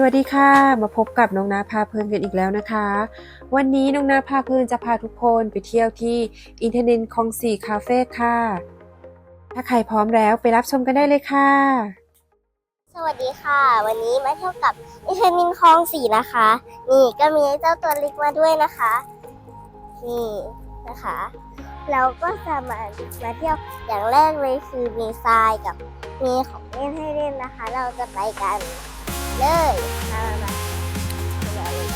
สวัสดีค่ะ มาพบกับน้องนาพาเพลินกันอีกแล้วนะคะ วันนี้น้องนาพาเพลินจะพาทุกคนไปเที่ยวที่อินเทอร์เน็ตคลองสี่คาเฟ่ค่ะ ถ้าใครพร้อมแล้วไปรับชมกันได้เลยค่ะ สวัสดีค่ะ วันนี้มาเที่ยวกับอินเทอร์มินคลองสี่นะคะ นี่ก็มีเจ้าตัวเล็กมาด้วยนะคะ นี่นะคะ เราก็จะมามาเที่ยวอย่างแรกเลยคือมีทรายกับมีของเล่นให้เล่นนะคะ เราจะไปกัน เลยมามามาเดี๋ยวเลย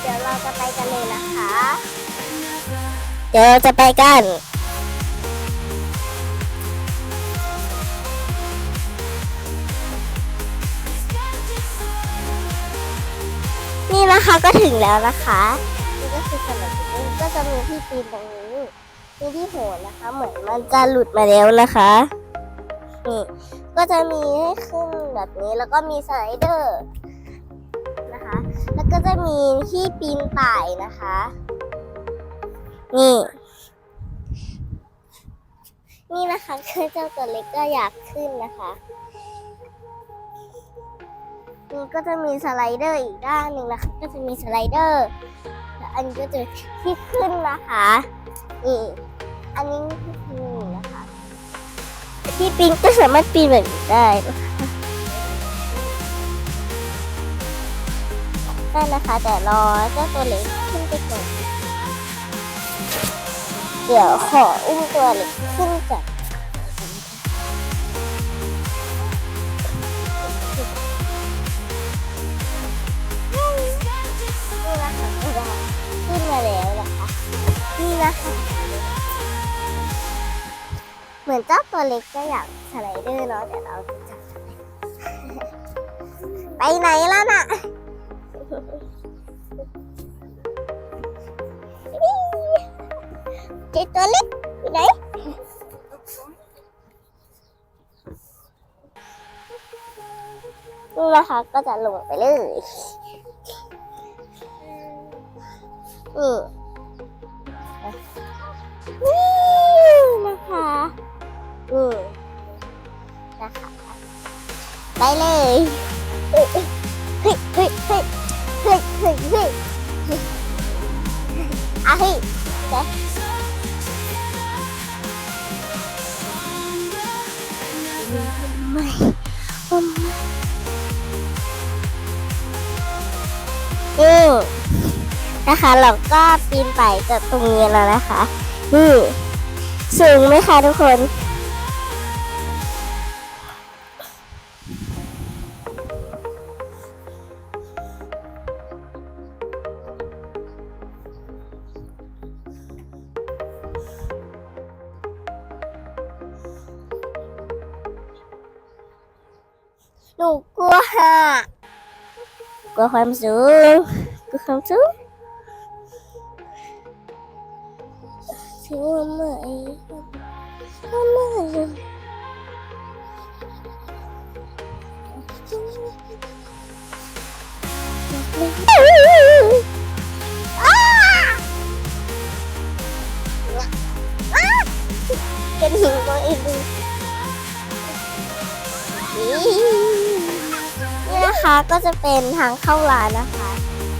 เดี๋ยวเราจะไปกันเลยนะคะ เดี๋ยวเราจะไปกันนี่นะคะก็ถึงแล้วนะคะ นี่ก็คือสนามบินก็จะมีที่ปีนตรงนี้ มีที่โหนนะคะ เหมือนมันจะหลุดมาแล้วนะคะนี่ก็จะมีให้ขึ้นแบบนี้แล้วก็มีสไลเดอร์นะคะ แล้วก็จะมีที่ปีนป่ายนะคะ นี่นี่นะคะคือเจ้าตัวเล็กก็อยากขึ้นนะคะนี่ก็จะมีสไลเดอร์อีกด้านหนึ่งนะคะ ก็จะมีสไลเดอร์อันนี้ก็จะที่ขึ้นนะคะ นี่อันนี้นี่นะคะที่ปีนก็สามารถปีนแบบนี้ได้นะคะได้นะคะ แต่รอเจ้าตัวเล็กขึ้นไปก่อนเดี๋ยวขออุ้มตัวเล็กขึ้น นะคะ เหมือนเจ้าตัวเล็กก็อยากสไลเดอร์เนาะแต่เราจะจับไปไหนล่ะน่ะเจ้าตัวเล็กอยู่ไหนนี่นะคะก็จะลงไปเลยนี่ นี่นะคะนี่นะคะไปเลยเฮ้ยเฮ้ยเฮ้ยเฮ้ยเฮ้ยเฮ้ยเฮ้ยอะเฮ้ยเดี๋ยวไม่ไม่นี่ นะคะ เราก็ปีนไปจากตรงนี้แล้วนะคะนี่สูงไหมคะทุกคนหนูกลัวค่ะกลัวความสูงกลัวความสูง ถึงเมื่อไหร่เมื่อไอ้าอ้าเป็นหินตัวอีกนี่นะคะก็จะเป็นทางเข้าร้านนะคะ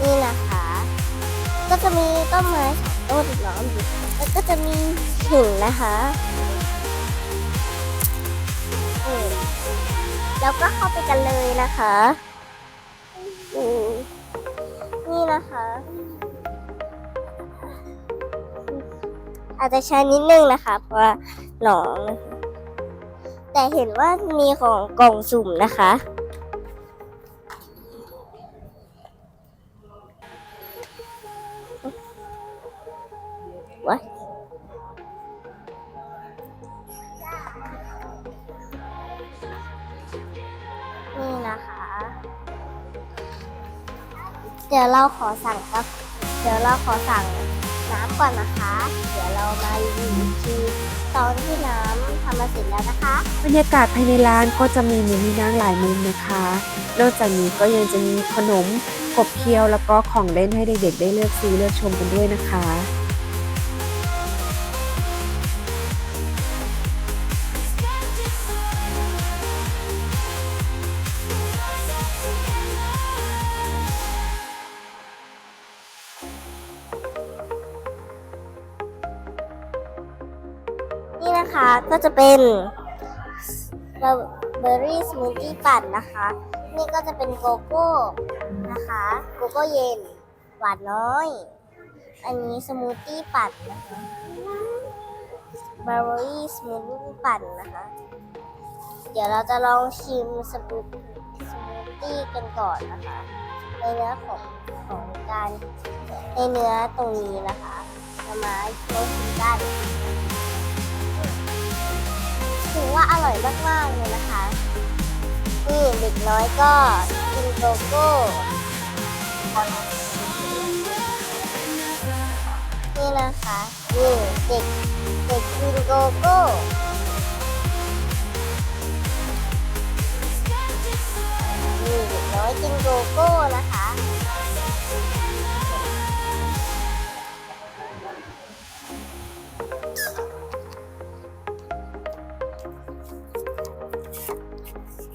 นี่นะคะ ก็จะมีต้นไม้สองต้นล้อมอยู่ แล้วก็จะมีหินนะคะอืมแล้วก็เข้าไปกันเลยนะคะอืมนี่นะคะ อาจจะช้านิดนึงนะคะ เพราะว่าหนอง แต่เห็นว่ามีของกล่องสุ่มนะคะ ดี๋ยวเราขอสั่งกับ เดี๋ยวเราขอสั่งน้ำก่อนนะคะ เดี๋ยวเรามารีวิวทีตอนที่น้ำทำมาเสร็จแล้วนะคะ บรรยากาศภายในร้านก็จะมีมุมมีนั่งหลายมุมนะคะ นอกจากนี้ก็ยังจะมีขนมขบเคี้ยวแล้วก็ของเล่นให้เด็กๆได้เลือกซื้อเลือกชมกันด้วยนะคะ นี่นะคะก็จะเป็นเบอร์รี่สมูทตี้ปั่นนะคะ นี่ก็จะเป็นโกโก้นะคะโกโก้เย็น หวานน้อย อันนี้สมูทตี้ปั่นนะคะเบอร์รี่สมูทตี้ปั่นนะคะ เดี๋ยวเราจะลองชิมสมูทสมูทตี้กันก่อนนะคะ ในเนื้อของของการในเนื้อตรงนี้นะคะเรามาเคี้ยวชิมกัน ถือว่าอร่อยมากๆเลยนะคะ นี่เด็กน้อยก็กินโกโก้นี่นะคะนี่เด็กเด็กกินโกโก้นี่เด็กน้อยกินโกโก้นะคะ you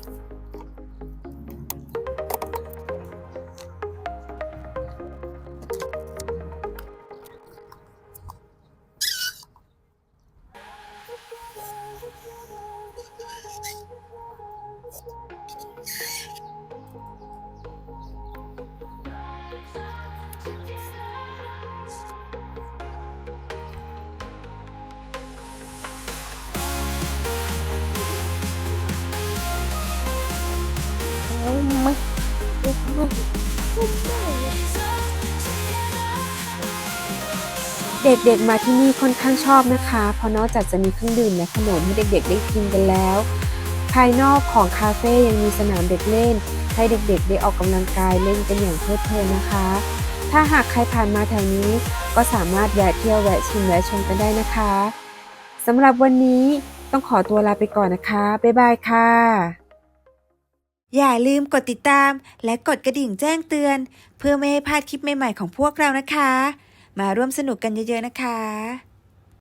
เด็กๆมาที่นี่ค่อนข้างชอบนะคะ เพราะนอกจากจะมีเครื่องดื่มและขนมให้เด็กๆได้กินกันแล้ว ภายนอกของคาเฟ่ยังมีสนามเด็กเล่น ให้เด็กๆ ได้ออกกำลังกายเล่นกันอย่างเพลิดเพลินนะคะ ถ้าหากใครผ่านมาแถวนี้ก็สามารถแวะเที่ยวแวะชิมแวะชมกันได้นะคะสำหรับวันนี้ต้องขอตัวลาไปก่อนนะคะ บ๊ายบายค่ะ อย่าลืมกดติดตามและกดกระดิ่งแจ้งเตือน เพื่อไม่ให้พลาดคลิปใหม่ๆของพวกเรานะคะ มาร่วมสนุกกันเยอะๆนะคะ